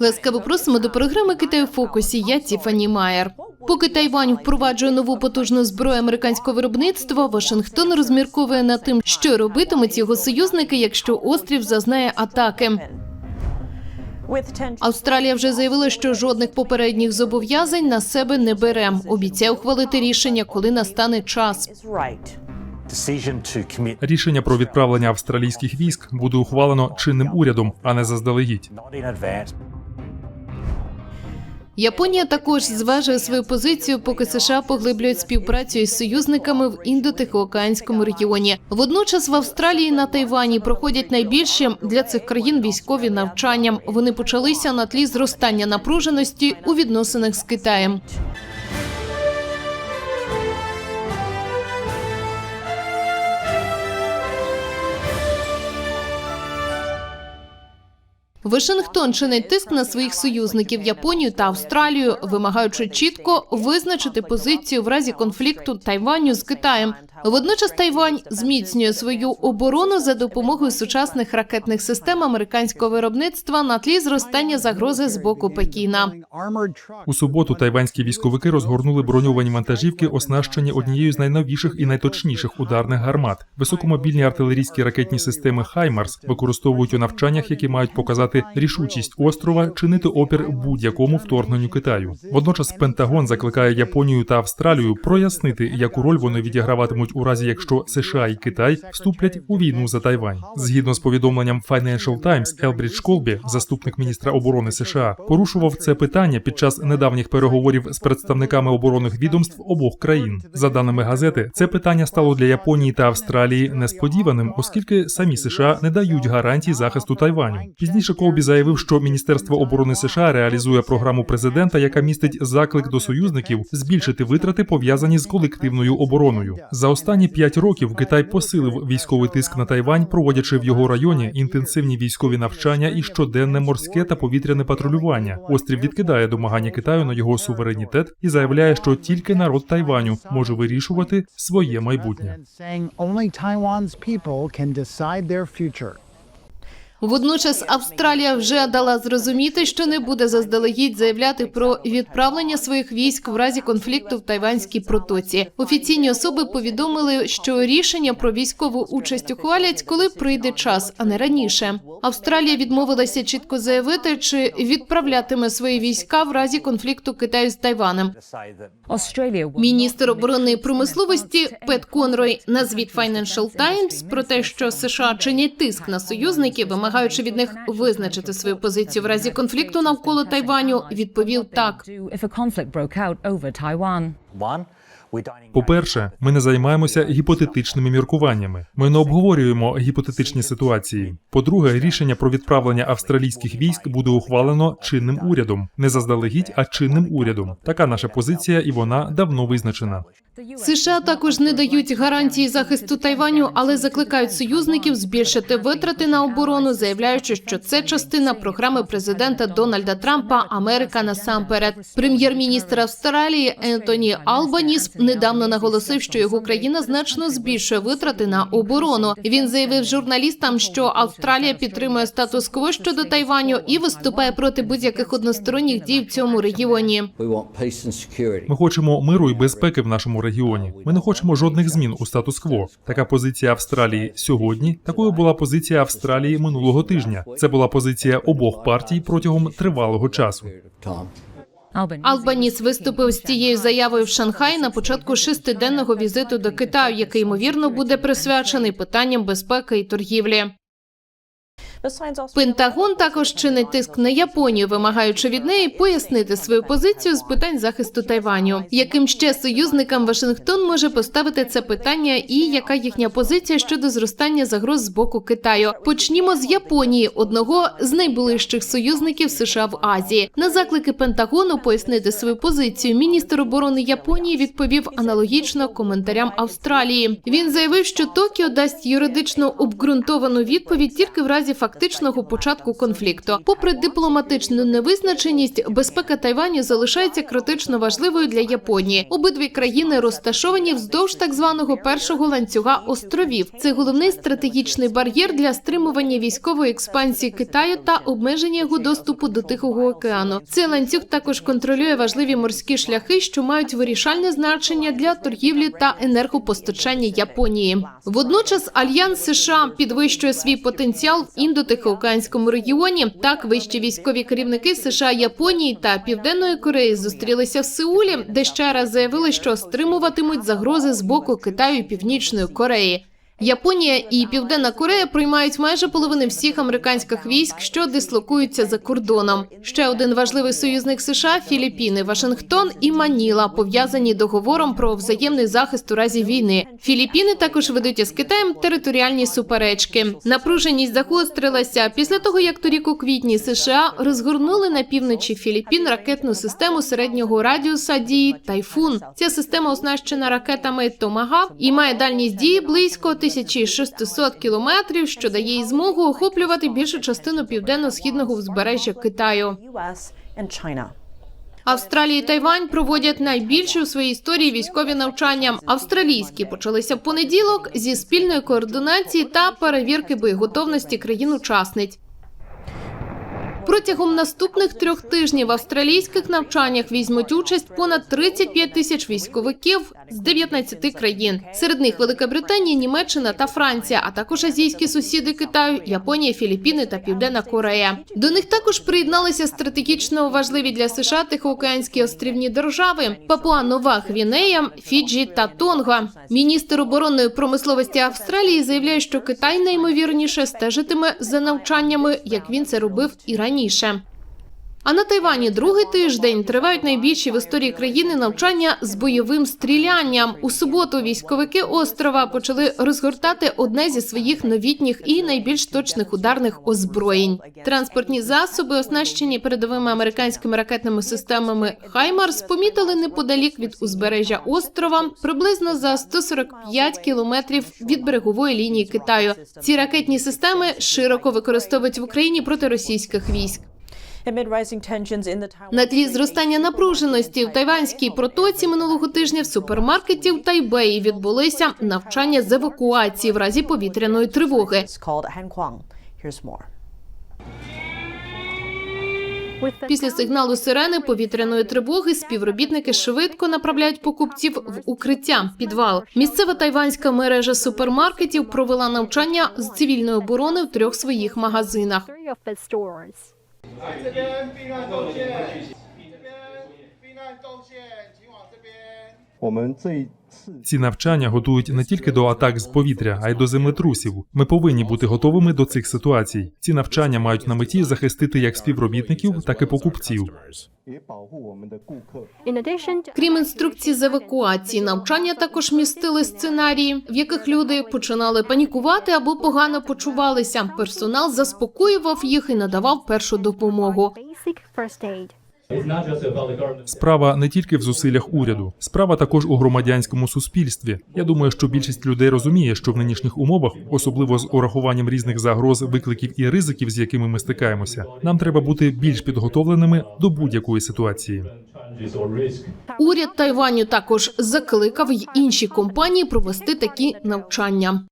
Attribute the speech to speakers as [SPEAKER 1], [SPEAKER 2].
[SPEAKER 1] Ласкаво просимо до програми Китай у фокусі. Я Тіфані Майер. Поки Тайвань впроваджує нову потужну зброю американського виробництва, Вашингтон розмірковує над тим, що робитимуть його союзники, якщо острів зазнає атаки. Австралія вже заявила, що жодних попередніх зобов'язань на себе не бере. Обіцяє ухвалити рішення, коли настане час.
[SPEAKER 2] Рішення про відправлення австралійських військ буде ухвалено чинним урядом, а не заздалегідь.
[SPEAKER 1] Японія також зважує свою позицію, поки США поглиблюють співпрацю із союзниками в індотихоокеанському регіоні. Водночас в Австралії на Тайвані проходять найбільші для цих країн військові навчання. Вони почалися на тлі зростання напруженості у відносинах з Китаєм. Вашингтон чинить тиск на своїх союзників Японію та Австралію, вимагаючи чітко визначити позицію в разі конфлікту Тайваню з Китаєм. Водночас Тайвань зміцнює свою оборону за допомогою сучасних ракетних систем американського виробництва на тлі зростання загрози з боку Пекіна.
[SPEAKER 2] У суботу тайванські військовики розгорнули броньовані вантажівки, оснащені однією з найновіших і найточніших ударних гармат. Високомобільні артилерійські ракетні системи Хаймарс використовують у навчаннях, які мають показати рішучість острова чинити опір будь-якому вторгненню Китаю. Водночас Пентагон закликає Японію та Австралію прояснити, яку роль вони відіграватимуть у разі, якщо США і Китай вступлять у війну за Тайвань. Згідно з повідомленням Financial Times, Елбрідж Колбі, заступник міністра оборони США, порушував це питання під час недавніх переговорів з представниками оборонних відомств обох країн. За даними газети, це питання стало для Японії та Австралії несподіваним, оскільки самі США не дають гарантій захисту Тайваню. Пізніше Колбі заявив, що Міністерство оборони США реалізує програму президента, яка містить заклик до союзників збільшити витрати пов'язані з колективною обороною. За останні п'ять років Китай посилив військовий тиск на Тайвань, проводячи в його районі інтенсивні військові навчання і щоденне морське та повітряне патрулювання. Острів відкидає домагання Китаю на його суверенітет і заявляє, що тільки народ Тайваню може вирішувати своє майбутнє.
[SPEAKER 1] Водночас Австралія вже дала зрозуміти, що не буде заздалегідь заявляти про відправлення своїх військ в разі конфлікту в Тайванській протоці. Офіційні особи повідомили, що рішення про військову участь ухвалять, коли прийде час, а не раніше. Австралія відмовилася чітко заявити, чи відправлятиме свої війська в разі конфлікту Китаю з Тайванем. Міністр оборонної промисловості Пет Конрой на звіт Financial Times про те, що США чинять тиск на союзників, вимагаючи від них визначити свою позицію в разі конфлікту навколо Тайваню, відповів так.
[SPEAKER 2] По-перше, ми не займаємося гіпотетичними міркуваннями. Ми не обговорюємо гіпотетичні ситуації. По-друге, рішення про відправлення австралійських військ буде ухвалено чинним урядом, не заздалегідь, а чинним урядом. Така наша позиція, і вона давно визначена.
[SPEAKER 1] США також не дають гарантії захисту Тайваню, але закликають союзників збільшити витрати на оборону, заявляючи, що це частина програми президента Дональда Трампа Америка насамперед. Прем'єр-міністр Австралії Ентоні Албаніс недавно наголосив, що його країна значно збільшує витрати на оборону. Він заявив журналістам, що Австралія підтримує статус-кво щодо Тайваню і виступає проти будь-яких односторонніх дій в цьому регіоні.
[SPEAKER 2] Ми хочемо миру і безпеки в нашому регіоні. Ми не хочемо жодних змін у статус-кво. Така позиція Австралії сьогодні. Такою була позиція Австралії минулого тижня. Це була позиція обох партій протягом тривалого часу.
[SPEAKER 1] Албаніс виступив з цією заявою в Шанхаї на початку шестиденного візиту до Китаю, який ймовірно буде присвячений питанням безпеки і торгівлі. Пентагон також чинить тиск на Японію, вимагаючи від неї пояснити свою позицію з питань захисту Тайваню. Яким ще союзникам Вашингтон може поставити це питання, і яка їхня позиція щодо зростання загроз з боку Китаю? Почнімо з Японії, одного з найближчих союзників США в Азії. На заклики Пентагону пояснити свою позицію. Міністр оборони Японії відповів аналогічно коментарям Австралії. Він заявив, що Токіо дасть юридично обґрунтовану відповідь тільки в разі разі фактичного початку конфлікту. Попри дипломатичну невизначеність, безпека Тайваню залишається критично важливою для Японії. Обидві країни розташовані вздовж так званого першого ланцюга островів. Це головний стратегічний бар'єр для стримування військової експансії Китаю та обмеження його доступу до Тихого океану. Цей ланцюг також контролює важливі морські шляхи, що мають вирішальне значення для торгівлі та енергопостачання Японії. Водночас альянс США підвищує свій потенціал індотихоокеанському регіоні. Так, вищі військові керівники США, Японії та Південної Кореї зустрілися в Сеулі, де ще раз заявили, що стримуватимуть загрози з боку Китаю і Північної Кореї. Японія і Південна Корея приймають майже половини всіх американських військ, що дислокуються за кордоном. Ще один важливий союзник США Філіппіни, Вашингтон і Маніла пов'язані договором про взаємний захист у разі війни. Філіппіни також ведуть із Китаєм територіальні суперечки. Напруженість загострилася після того, як торік у квітні США розгорнули на півночі Філіппін ракетну систему середнього радіуса дії Тайфун. Ця система оснащена ракетами Томагав і має дальність дії близько 1600 кілометрів, що дає їй змогу охоплювати більшу частину південно-східного узбережжя Китаю. Австралія і Тайвань проводять найбільші у своїй історії військові навчання. Австралійські почалися в понеділок зі спільної координації та перевірки боєготовності країн-учасниць. Протягом наступних трьох тижнів в австралійських навчаннях візьмуть участь понад 35 тисяч військовиків з 19 країн. Серед них Велика Британія, Німеччина та Франція, а також азійські сусіди Китаю, Японія, Філіппіни та Південна Корея. До них також приєдналися стратегічно важливі для США Тихоокеанські острівні держави Папуа Нова Гвінея, Фіджі та Тонга. Міністр оборонної промисловості Австралії заявляє, що Китай найімовірніше стежитиме за навчаннями, як він це робив і раніше раніше. А на Тайвані другий тиждень тривають найбільші в історії країни навчання з бойовим стрілянням. У суботу військовики острова почали розгортати одне зі своїх новітніх і найбільш точних ударних озброєнь. Транспортні засоби, оснащені передовими американськими ракетними системами Хаймарс, помітили неподалік від узбережжя острова, приблизно за 145 кілометрів від берегової лінії Китаю. Ці ракетні системи широко використовують в Україні проти російських військ. На тлі зростання напруженості в тайванській протоці минулого тижня в супермаркеті в Тайбеї відбулися навчання з евакуації в разі повітряної тривоги. Після сигналу сирени повітряної тривоги співробітники швидко направляють покупців в укриття підвал. Місцева тайванська мережа супермаркетів провела навчання з цивільної оборони в трьох своїх магазинах.
[SPEAKER 3] 这边避难动线，这边避难动线，请往这边。
[SPEAKER 4] 我们这一。
[SPEAKER 2] Ці навчання готують не тільки до атак з повітря, а й до землетрусів. Ми повинні бути готовими до цих ситуацій. Ці навчання мають на меті захистити як співробітників, так і покупців.
[SPEAKER 1] Крім інструкцій з евакуації, навчання також містили сценарії, в яких люди починали панікувати або погано почувалися. Персонал заспокоював їх і надавав першу допомогу.
[SPEAKER 2] Справа не тільки в зусиллях уряду, справа також у громадянському суспільстві. Я думаю, що більшість людей розуміє, що в нинішніх умовах, особливо з урахуванням різних загроз, викликів і ризиків, з якими ми стикаємося, нам треба бути більш підготовленими до будь-якої ситуації.
[SPEAKER 1] Уряд Тайваню також закликав й інші компанії провести такі навчання.